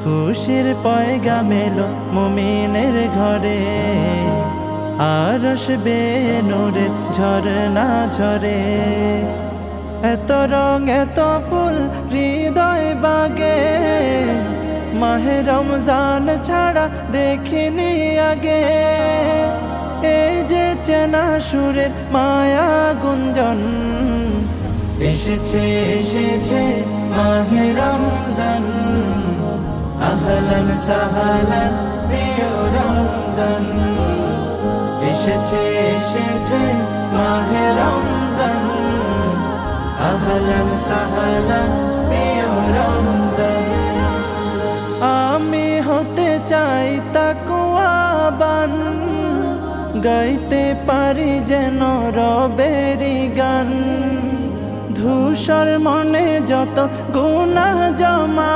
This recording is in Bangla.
খুশির পয়গা মেলো মুমিনের ঘরে। আর আসবে নূরের ঝরনা ঝরে। এত রং এত ফুল হৃদয় বাগে। মাহে রমজান ছাড়া দেখিনি আগে। এ যে চেনা সুরের মায়া গুঞ্জন, এসেছে এসেছে মাহে রমজান। আহলান সাহালান, প্রিয় রমজান। এসেছে এসেছে মাহে রমজান। আহলান সাহালান, প্রিয় রমজান। আমি হতে চাই তাকুয়াবান গাইতে পারি যেন রবেরি গান। ধূসর মনে যত গুণা জমা